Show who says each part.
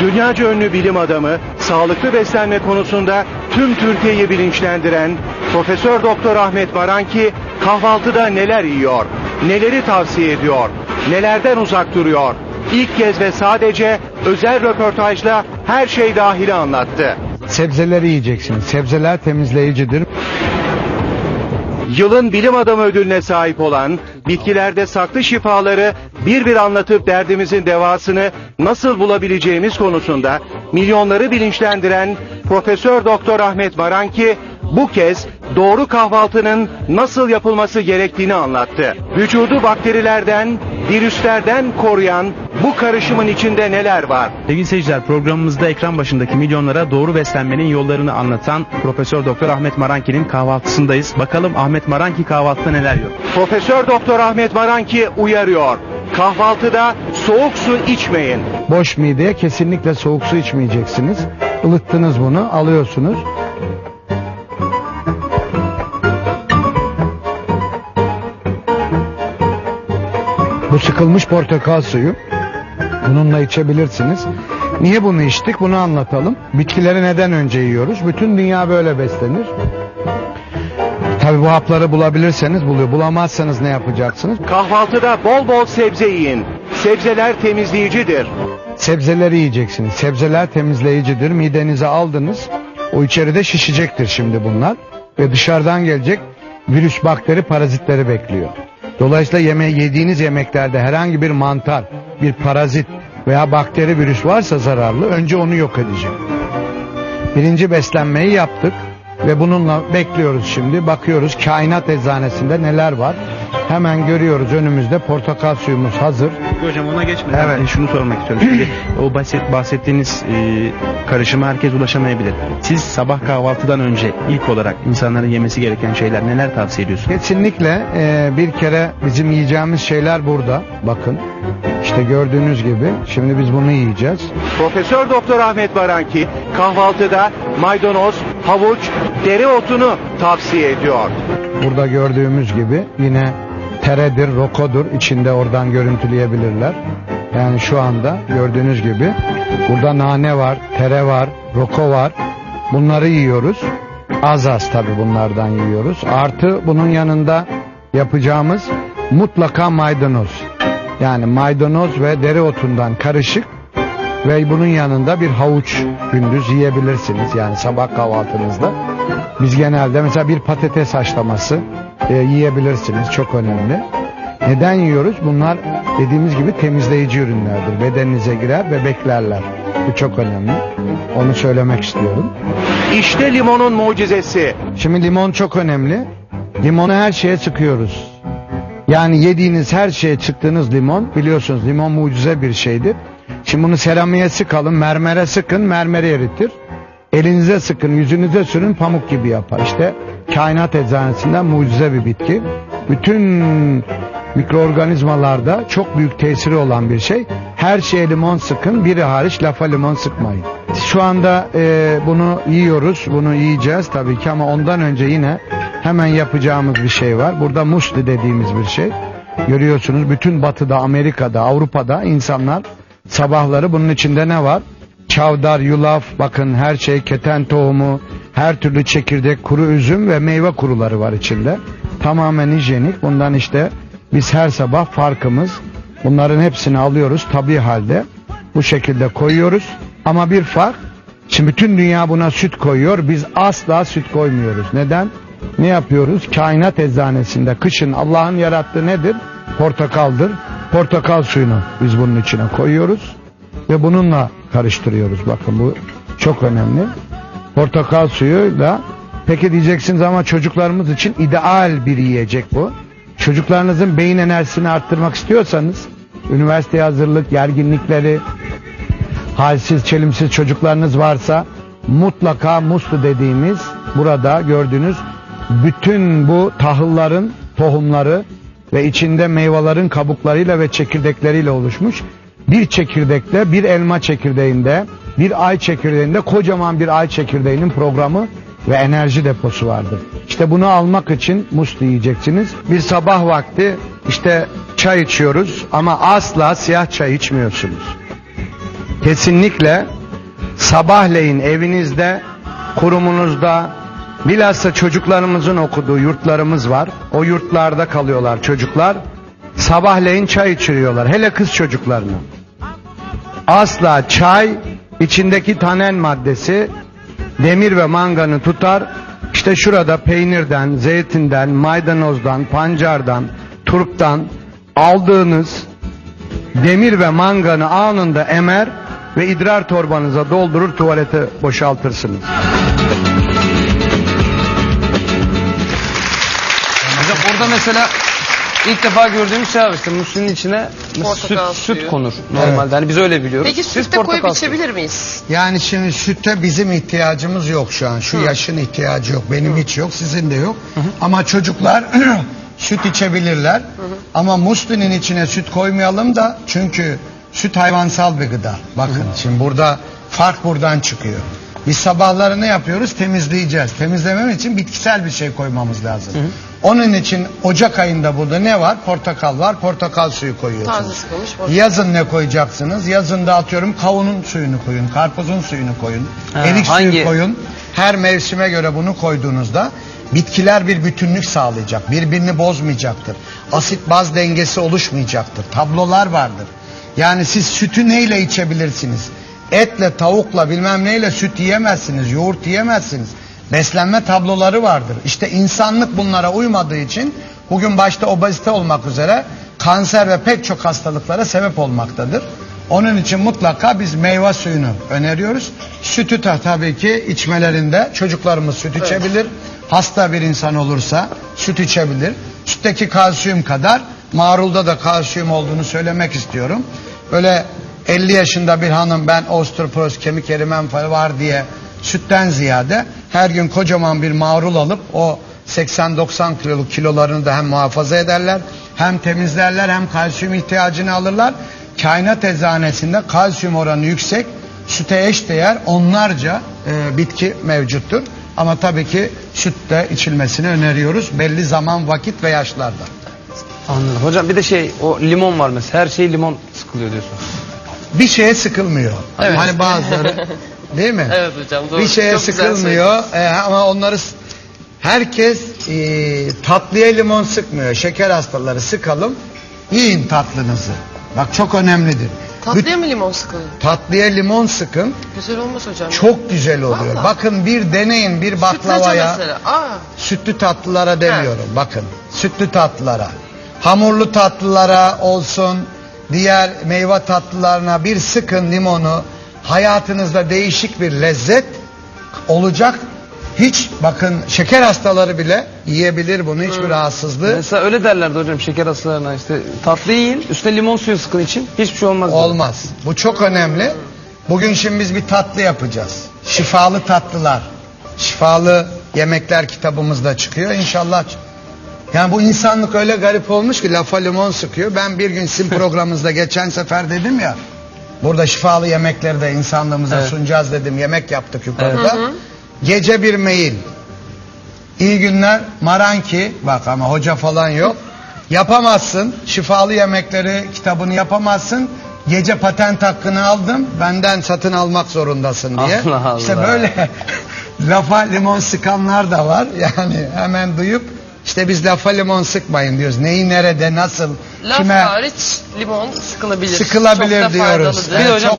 Speaker 1: Dünyaca ünlü bilim adamı, sağlıklı beslenme konusunda tüm Türkiye'yi bilinçlendiren Profesör Doktor Ahmet Maranki kahvaltıda neler yiyor, neleri tavsiye ediyor, nelerden uzak duruyor. İlk kez ve sadece özel röportajla her şey dahili anlattı.
Speaker 2: Sebzeleri yiyeceksiniz. Sebzeler temizleyicidir.
Speaker 1: Yılın bilim adamı ödülüne sahip olan, bitkilerde saklı şifaları bir bir anlatıp derdimizin devasını nasıl bulabileceğimiz konusunda milyonları bilinçlendiren Profesör Doktor Ahmet Maranki bu kez doğru kahvaltının nasıl yapılması gerektiğini anlattı. Vücudu bakterilerden, virüslerden koruyan bu karışımın içinde neler var?
Speaker 3: Sevgili seyirciler programımızda ekran başındaki milyonlara doğru beslenmenin yollarını anlatan Profesör Doktor Ahmet Maranki'nin kahvaltısındayız. Bakalım Ahmet Maranki kahvaltıda neler yiyor?
Speaker 1: Profesör Doktor Ahmet Maranki uyarıyor. Kahvaltıda soğuk su içmeyin.
Speaker 2: Boş mideye kesinlikle soğuk su içmeyeceksiniz. Ilıttınız bunu, alıyorsunuz. Bu sıkılmış portakal suyu. Bununla içebilirsiniz. Niye bunu içtik? Bunu anlatalım. Bitkileri neden önce yiyoruz? Bütün dünya böyle beslenir. Tabi bu hapları bulabilirseniz buluyor. Bulamazsanız ne yapacaksınız?
Speaker 1: Kahvaltıda bol bol sebze yiyin. Sebzeler temizleyicidir.
Speaker 2: Sebzeleri yiyeceksiniz. Sebzeler temizleyicidir. Midenize aldınız. O içeride şişecektir şimdi bunlar. Ve dışarıdan gelecek virüs, bakteri, parazitleri bekliyor. Dolayısıyla yeme yediğiniz yemeklerde herhangi bir mantar, bir parazit veya bakteri virüs varsa zararlı önce onu yok edecek. Birinci beslenmeyi yaptık ve bununla bekliyoruz şimdi. Bakıyoruz kainat eczanesinde neler var. Hemen görüyoruz önümüzde portakal suyumuz hazır.
Speaker 3: Hocam ona geçmeden
Speaker 2: Evet.
Speaker 3: şunu sormak istiyorum. Şimdi o bahset, bahsettiğiniz e, karışıma herkes ulaşamayabilir. Siz sabah kahvaltıdan önce ilk olarak insanların yemesi gereken şeyler neler tavsiye ediyorsunuz?
Speaker 2: Kesinlikle e, bir kere bizim yiyeceğimiz şeyler burada. Bakın işte gördüğünüz gibi şimdi biz bunu yiyeceğiz.
Speaker 1: Profesör Doktor Ahmet Baranki kahvaltıda maydanoz, havuç, dereotunu tavsiye ediyor.
Speaker 2: Burada gördüğümüz gibi yine teredir, rokodur içinde oradan görüntüleyebilirler. Yani şu anda gördüğünüz gibi burada nane var, tere var, roko var. Bunları yiyoruz. Az az tabi bunlardan yiyoruz. Artı bunun yanında yapacağımız mutlaka maydanoz. Yani maydanoz ve dereotundan karışık ve bunun yanında bir havuç gündüz yiyebilirsiniz. Yani sabah kahvaltınızda. Biz genelde mesela bir patates haşlaması e, yiyebilirsiniz. Çok önemli. Neden yiyoruz? Bunlar dediğimiz gibi temizleyici ürünlerdir. Bedeninize girer ve beklerler. Bu çok önemli. Onu söylemek istiyorum.
Speaker 1: İşte limonun mucizesi.
Speaker 2: Şimdi limon çok önemli. Limonu her şeye sıkıyoruz. Yani yediğiniz her şeye çıktığınız limon biliyorsunuz limon mucize bir şeydir. Şimdi bunu seramiğe sıkalım, mermere sıkın, mermeri eritir. Elinize sıkın, yüzünüze sürün pamuk gibi yapar. İşte kainat eczanesinden mucize bir bitki. Bütün mikroorganizmalarda çok büyük tesiri olan bir şey. Her şeye limon sıkın, biri hariç lafa limon sıkmayın. Şu anda e, bunu yiyoruz, bunu yiyeceğiz tabii ki ama ondan önce yine hemen yapacağımız bir şey var. Burada musli dediğimiz bir şey. Görüyorsunuz bütün batıda, Amerika'da, Avrupa'da insanlar sabahları bunun içinde ne var? Çavdar, yulaf, bakın her şey, keten tohumu, her türlü çekirdek, kuru üzüm ve meyve kuruları var içinde. Tamamen hijyenik. Bundan işte biz her sabah farkımız bunların hepsini alıyoruz tabi halde. Bu şekilde koyuyoruz. Ama bir fark, şimdi bütün dünya buna süt koyuyor. Biz asla süt koymuyoruz. Neden? Ne yapıyoruz? Kainat eczanesinde kışın Allah'ın yarattığı nedir? Portakaldır. Portakal suyunu biz bunun içine koyuyoruz ve bununla karıştırıyoruz. Bakın bu çok önemli. Portakal suyuyla peki diyeceksiniz ama çocuklarımız için ideal bir yiyecek bu. Çocuklarınızın beyin enerjisini arttırmak istiyorsanız üniversiteye hazırlık, gerginlikleri, halsiz, çelimsiz çocuklarınız varsa mutlaka muslu dediğimiz burada gördüğünüz bütün bu tahılların tohumları ve içinde meyvelerin kabuklarıyla ve çekirdekleriyle oluşmuş bir çekirdekte bir elma çekirdeğinde bir ay çekirdeğinde kocaman bir ay çekirdeğinin programı ve enerji deposu vardır. İşte bunu almak için muslu yiyeceksiniz. Bir sabah vakti işte çay içiyoruz ama asla siyah çay içmiyorsunuz. kesinlikle sabahleyin evinizde, kurumunuzda, bilhassa çocuklarımızın okuduğu yurtlarımız var. O yurtlarda kalıyorlar çocuklar. Sabahleyin çay içiriyorlar. Hele kız çocuklarını. Asla çay içindeki tanen maddesi demir ve manganı tutar. İşte şurada peynirden, zeytinden, maydanozdan, pancardan, turptan aldığınız demir ve manganı anında emer ve idrar torbanıza doldurur tuvalete boşaltırsınız.
Speaker 4: Orada mesela ilk defa gördüğümüz şey var işte muslinin içine
Speaker 5: Portakal
Speaker 4: süt, süt
Speaker 5: suyu.
Speaker 4: konur normalde. Hani biz öyle biliyoruz.
Speaker 5: Peki
Speaker 4: Siz
Speaker 5: sütte koyup
Speaker 4: portakal suyu.
Speaker 5: içebilir miyiz?
Speaker 2: Yani şimdi sütte bizim ihtiyacımız yok şu an. Şu yaşın ihtiyacı yok. Benim hiç yok, sizin de yok. Ama çocuklar süt içebilirler. Ama muslinin içine süt koymayalım da çünkü süt hayvansal bir gıda. Bakın şimdi burada fark buradan çıkıyor. Biz sabahları ne yapıyoruz? Temizleyeceğiz. Temizlemem için bitkisel bir şey koymamız lazım. Onun için Ocak ayında burada ne var? Portakal var. Portakal suyu koyuyorsunuz.
Speaker 5: Taze sıkılmış portakal.
Speaker 2: Yazın ne koyacaksınız? Yazın da atıyorum kavunun suyunu koyun, karpuzun suyunu koyun,
Speaker 4: Ha,
Speaker 2: erik
Speaker 4: hangi?
Speaker 2: suyu koyun. Her mevsime göre bunu koyduğunuzda bitkiler bir bütünlük sağlayacak. Birbirini bozmayacaktır. Asit baz dengesi oluşmayacaktır. Tablolar vardır. Yani siz sütü neyle içebilirsiniz? Etle, tavukla bilmem neyle süt yiyemezsiniz, yoğurt yiyemezsiniz. Beslenme tabloları vardır. İşte insanlık bunlara uymadığı için bugün başta obezite olmak üzere kanser ve pek çok hastalıklara sebep olmaktadır. Onun için mutlaka biz meyve suyunu öneriyoruz. Sütü de tabii ki içmelerinde çocuklarımız süt içebilir. Hasta bir insan olursa süt içebilir. Sütteki kalsiyum kadar marulda da kalsiyum olduğunu söylemek istiyorum. Böyle 50 yaşında bir hanım ben osteoporoz kemik erimem falan var diye sütten ziyade her gün kocaman bir marul alıp o 80-90 kiloluk kilolarını da hem muhafaza ederler hem temizlerler hem kalsiyum ihtiyacını alırlar. Kainat eczanesinde kalsiyum oranı yüksek süte eş değer onlarca e, bitki mevcuttur. Ama tabii ki sütte içilmesini öneriyoruz belli zaman vakit ve yaşlarda.
Speaker 4: Anladım. Hocam bir de şey o limon var mesela. Her şey limon sıkılıyor diyorsunuz.
Speaker 2: Bir şeye sıkılmıyor.
Speaker 5: Evet.
Speaker 2: Hani bazıları değil mi?
Speaker 5: Evet hocam doğru.
Speaker 2: bir şeye
Speaker 5: Çok
Speaker 2: sıkılmıyor e, ama onları herkes e, tatlıya limon sıkmıyor. Şeker hastaları sıkalım. Yiyin tatlınızı. Bak çok önemlidir.
Speaker 5: Tatlıya mı limon sıkılıyor?
Speaker 2: Büt- tatlıya limon sıkın.
Speaker 5: Güzel olmaz hocam.
Speaker 2: Çok güzel oluyor.
Speaker 5: Vallahi.
Speaker 2: Bakın bir deneyin bir
Speaker 5: Sütlaca
Speaker 2: baklavaya.
Speaker 5: mesela. Aa,
Speaker 2: Sütlü tatlılara demiyorum. Bakın sütlü tatlılara. Hamurlu tatlılara olsun. Diğer meyve tatlılarına bir sıkın limonu. Hayatınızda değişik bir lezzet olacak. Hiç bakın şeker hastaları bile yiyebilir bunu hiçbir rahatsızlığı
Speaker 4: Mesela öyle derlerdi hocam şeker hastalarına işte tatlı yiyin üstüne limon suyu sıkın için hiçbir şey olmaz.
Speaker 2: olmaz. Bu çok önemli. Bugün şimdi biz bir tatlı yapacağız. Şifalı tatlılar. Şifalı yemekler kitabımızda çıkıyor. İnşallah Yani bu insanlık öyle garip olmuş ki lafa limon sıkıyor. Ben bir gün sizin programınızda geçen sefer dedim ya. Burada şifalı yemekleri de insanlığımıza
Speaker 4: Evet.
Speaker 2: sunacağız dedim. Yemek yaptık yukarıda. Gece bir mail. İyi günler. Maranki. Bak ama hoca falan yok. Yapamazsın. Şifalı yemekleri kitabını yapamazsın. Gece patent hakkını aldım. Benden satın almak zorundasın diye.
Speaker 4: Allah Allah.
Speaker 2: İşte böyle lafa limon sıkanlar da var. Yani hemen duyup işte biz lafa limon sıkmayın diyoruz. Neyi nerede nasıl
Speaker 5: laf
Speaker 2: kime
Speaker 5: hariç limon sıkılabilir.
Speaker 2: sıkılabilir
Speaker 5: Çok da
Speaker 2: diyoruz.
Speaker 5: faydalıdır.
Speaker 4: Bir de
Speaker 2: Evet,
Speaker 4: hocam
Speaker 2: çok